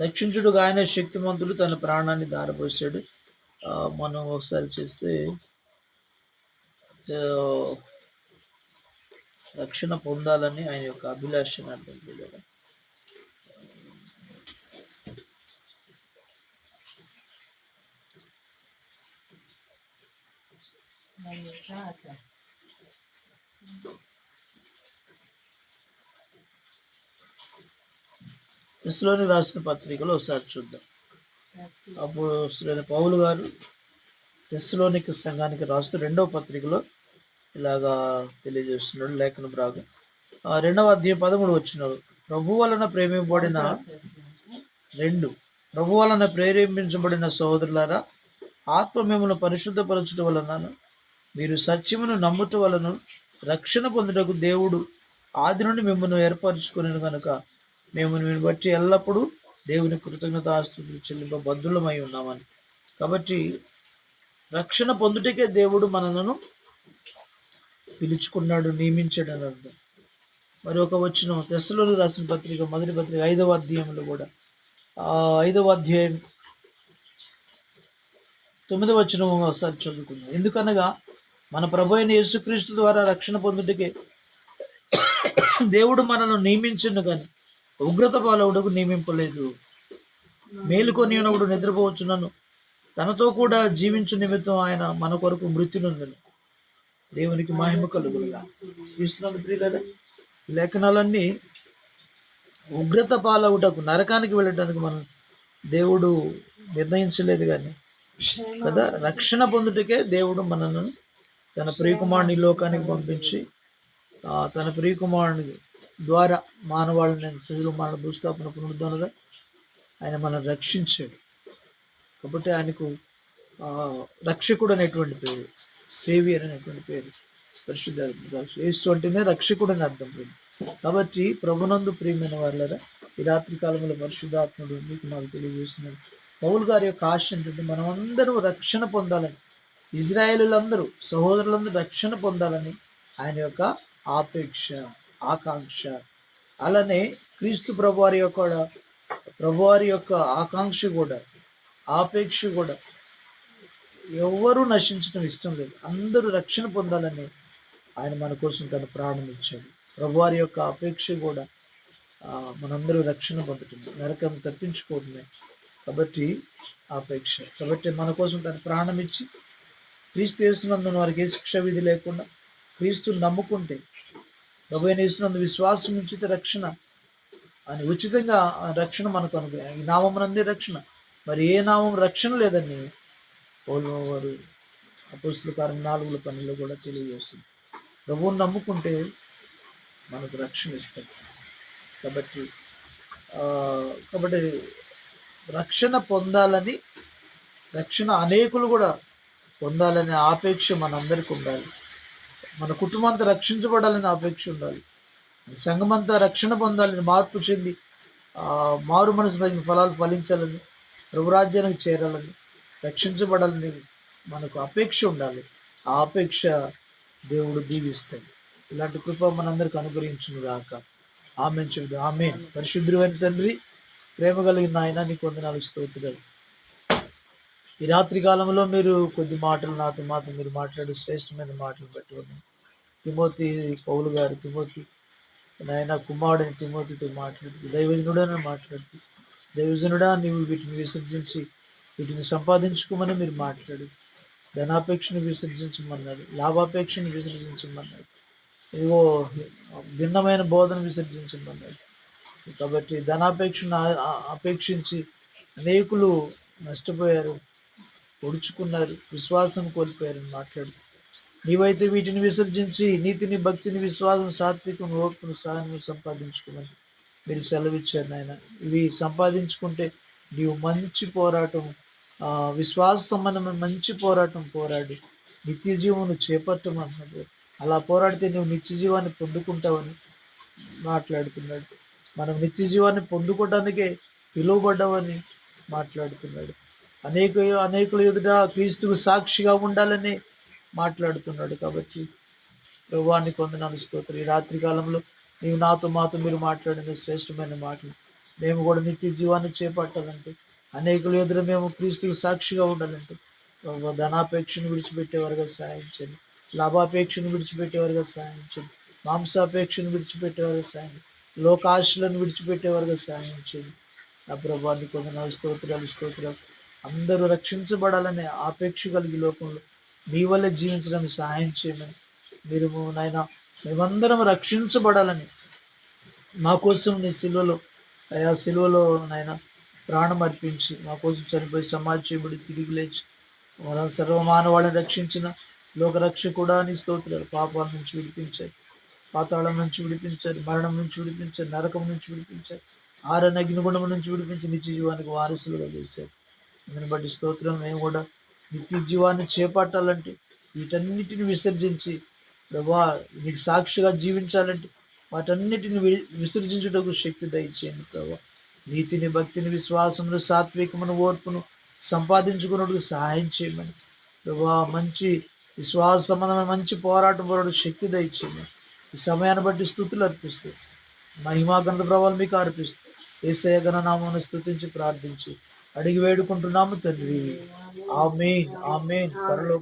రక్షించుడు ఆయన శక్తిమంతుడు తన ప్రాణాన్ని దారపోసాడు మనం ఒకసారి చేస్తే రక్షణ పొందాలని ఆయన యొక్క అభిలాష కదా Thank you. ఇస్లోని రాసిన పత్రికలో ఒకసారి చూద్దాం. అప్పుడు శ్రీ పౌలు గారు తెస్సులోనికి సంఘానికి రాస్తూ రెండవ పత్రికలో ఇలాగా తెలియజేస్తున్నాడు లేఖన భాగం. ఆ రెండవ అధ్యాయం పదమూడు వచ్చినాడు. ప్రభు వలన ప్రేమింపబడిన రెండు. ప్రభు వలన ప్రేరేపించబడిన సహోదరులారా ఆత్మ మిమ్మల్ని పరిశుద్ధపరచుట వలన మీరు సత్యమును నమ్ముట వలన రక్షణ పొందుటకు దేవుడు ఆది నుండి మిమ్మల్ని ఏర్పరచుకుని కనుక మేము మీరు బట్టి ఎల్లప్పుడూ దేవుని కృతజ్ఞత ఆస్తులు చెల్లింప బద్దులమై ఉన్నామని. కాబట్టి రక్షణ పొందుటకే దేవుడు మనలను పిలుచుకున్నాడు నియమించాడు అని అర్థం. మరి ఒక వచ్చిన తెస్సలోని రాసిన పత్రిక మొదటి పత్రిక ఐదవ అధ్యాయంలో కూడా. ఆ ఐదవ అధ్యాయం తొమ్మిదవ వచ్చిన ఒకసారి చదువుకుందాం. ఎందుకనగా మన ప్రభు అయిన యేసుక్రీస్తు ద్వారా రక్షణ పొందుటకే దేవుడు మనల్ని నియమించను కానీ ఉగ్రత పాలవుడకు నియమింపలేదు మేలుకొని ఉన్నప్పుడు నిద్రపోవచ్చునను. తనతో కూడా జీవించు నిమిత్తం ఆయన మన కొరకు మృత్యునందును. దేవునికి మహిమ కలుగులుగా చూస్తున్నాను ప్రియులరా? లేఖనాలన్నీ ఉగ్రత పాలవుటకు నరకానికి వెళ్ళడానికి మనం దేవుడు నిర్ణయించలేదు కానీ కదా? రక్షణ పొందుటకే దేవుడు మనను తన ప్రియకుమారుని లోకానికి పంపించి తన ప్రియకుమారుని ద్వారా మానవాళిని శరీరం మన భూస్థాపన పునరుద్ధరణ ఆయన మనం రక్షించాడు. కాబట్టి ఆయనకు రక్షకుడు అనేటువంటి పేరు సేవియర్ అనేటువంటి పేరు పరిశుద్ధ యేసు అంటేనే రక్షకుడు అని అర్థం లేదు. కాబట్టి ప్రభునందు ప్రియమైన వాళ్ళరా ఈ రాత్రి కాలంలో పరిశుద్ధాత్ముడు మీకు నాకు తెలియజేస్తున్నాడు. పౌల్ గారి యొక్క ఆశ ఏంటంటే మనం రక్షణ పొందాలని ఇజ్రాయేలులందరూ సహోదరులందరూ రక్షణ పొందాలని ఆయన యొక్క ఆపేక్ష. ఆకాంక్ష. అలానే క్రీస్తు ప్రభువారి యొక్క ప్రభువారి యొక్క ఆకాంక్ష కూడా ఆపేక్ష కూడా ఎవ్వరూ నశించడం ఇష్టం లేదు. అందరూ రక్షణ పొందాలని ఆయన మన కోసం తన ప్రాణం ఇచ్చాడు. ప్రభువారి యొక్క అపేక్ష కూడా మనందరూ రక్షణ పొందుతుంది. నరకం తప్పించుకోవడమే కాబట్టి ఆపేక్ష. కాబట్టి మన కోసం తన ప్రాణం ఇచ్చి క్రీస్తు చేస్తున్నందున వారికి ఏ శిక్ష విధి లేకుండా క్రీస్తు నమ్ముకుంటే ప్రభు అయిన విశ్వాసం ఉంచితే రక్షణ. అని ఉచితంగా ఆ రక్షణ మనకు అనుగ్రహం. ఈ నామం నందే రక్షణ. మరి ఏ నామం రక్షణ లేదని వారు అపోస్తుల కారం నాలుగుల పనులు కూడా తెలియజేస్తుంది. ప్రభువుని నమ్ముకుంటే మనకు రక్షణ ఇస్తాడు. కాబట్టి కాబట్టి రక్షణ పొందాలని రక్షణ అనేకులు కూడా పొందాలనే ఆపేక్ష మనందరికీ ఉండాలి. మన కుటుంబం అంతా రక్షించబడాలని ఆపేక్ష ఉండాలి. సంఘమంతా రక్షణ పొందాలని మార్పు చెంది మారు మనసు తగిన ఫలాలు ఫలించాలని ప్రభురాజ్యానికి చేరాలని రక్షించబడాలని మనకు అపేక్ష ఉండాలి. ఆ అపేక్ష దేవుడు దీవిస్తాడు. ఇలాంటి కృప మనందరికి అనుగ్రహించును గాక. ఆమె చెబుదు ఆమె పరిశుద్ధుడైన తండ్రి ప్రేమ కలిగిన ఆయన నీకు వందనాలు స్తోత్రాలు. ఈ రాత్రి కాలంలో మీరు కొద్ది మాటలు నాతో మాతో మీరు మాట్లాడి శ్రేష్టమైన మాటలు పెట్టుకున్నాను తిమోతి పౌలు గారు తిమోతి నాయన కుమారుడని తిమోతితో మాట్లాడుతూ దైవజనుడని మాట్లాడుతూ దైవజనుడా నీవు వీటిని విసర్జించి వీటిని సంపాదించుకోమని మీరు మాట్లాడు. ధనాపేక్షను విసర్జించమన్నారు లాభాపేక్షను విసర్జించమన్నారు ఇదిగో భిన్నమైన బోధన విసర్జించమన్నారు కాబట్టి ధనాపేక్షను అపేక్షించి అనేకులు నష్టపోయారు పొడుచుకున్నారు విశ్వాసం కోల్పోయారని మాట్లాడుతూ నీవైతే వీటిని విసర్జించి నీతిని భక్తిని విశ్వాసం సాత్వికం ఓర్పును సహాయం సంపాదించుకోమని మీరు సెలవిచ్చారు నాయన. ఇవి సంపాదించుకుంటే నీవు మంచి పోరాటం విశ్వాస సంబంధమైన మంచి పోరాటం పోరాడి నిత్య జీవను చేపట్టమన్నాడు. అలా పోరాడితే నువ్వు నిత్య జీవాన్ని పొందుకుంటావని మాట్లాడుతున్నాడు. మనం నిత్య జీవాన్ని పొందుకోవడానికే పిలువబడ్డామని మాట్లాడుతున్నాడు. అనేక అనేకుల ఎదుట క్రీస్తుకు సాక్షిగా ఉండాలని మాట్లాడుతున్నాడు కాబట్టి ప్రభువాన్ని కొందనాలు స్తోత్రం. ఈ రాత్రి కాలంలో నీవు నాతో మాతో మీరు మాట్లాడిన శ్రేష్టమైన మాటలు. మేము కూడా నిత్య జీవాన్ని చేపట్టాలంటే అనేకులు ఎదురు మేము క్రీస్తుకు సాక్షిగా ఉండాలంటే ప్రభు ధనాపేక్షను విడిచిపెట్టేవారుగా సహాయం చేయండి. లాభాపేక్షను విడిచిపెట్టేవారుగా సహాయం చేయండి. మాంసాపేక్షను విడిచిపెట్టేవారుగా సహాయం లోకాశలను విడిచిపెట్టేవారుగా సహాయం చేయండి. నా ప్రభాన్ని కొందరు స్తోత్రాలు స్తోత్రాలు. అందరూ రక్షించబడాలనే ఆపేక్ష కలిగి లోకంలో మీ వల్ల జీవించడానికి సహాయం చేయమని. మీరు నాయన మేమందరం రక్షించబడాలని. మా కోసం నీ సిలువలో అయా సిలువలో నాయన ప్రాణం అర్పించి మా కోసం చనిపోయి సమాజ చేయబడి తిరిగి లేచి మన సర్వమానవాళ్ళని రక్షించిన లోకరక్షకుడా నీ స్తోత్రాలు. పాపాల నుంచి విడిపించారు. పాతాళం నుంచి విడిపించారు. మరణం నుంచి విడిపించారు. నరకం నుంచి విడిపించారు. ఆరణ అగ్నిగుణం నుంచి విడిపించి నిత్య జీవానికి వారసులుగా చేశారు. అందుని బట్టి స్తోత్రం మేము కూడా నిత్య జీవాన్ని చేపట్టాలంటే వీటన్నిటిని విసర్జించి ప్రభా నీకు సాక్షిగా జీవించాలంటే వాటన్నిటిని వి- విసర్జించుటకు శక్తి దయచేయండి ప్రభా. నీతిని భక్తిని విశ్వాసమును సాత్వికమును ఓర్పును సంపాదించుకున్నట్టుకు సహాయం చేయమని ప్రభా మంచి విశ్వాస సంబంధమైన మంచి పోరాటం పోరాడు శక్తి దయచేయమని ఈ సమయాన్ని బట్టి స్థుతులు అర్పిస్తూ మహిమా గణత ప్రభావం మీకు అర్పిస్తూ ఏసయ గణనామాన్ని స్థుతించి ప్రార్థించి అడిగి వేడుకుంటున్నాము తండ్రి. Amen amen. పరలోక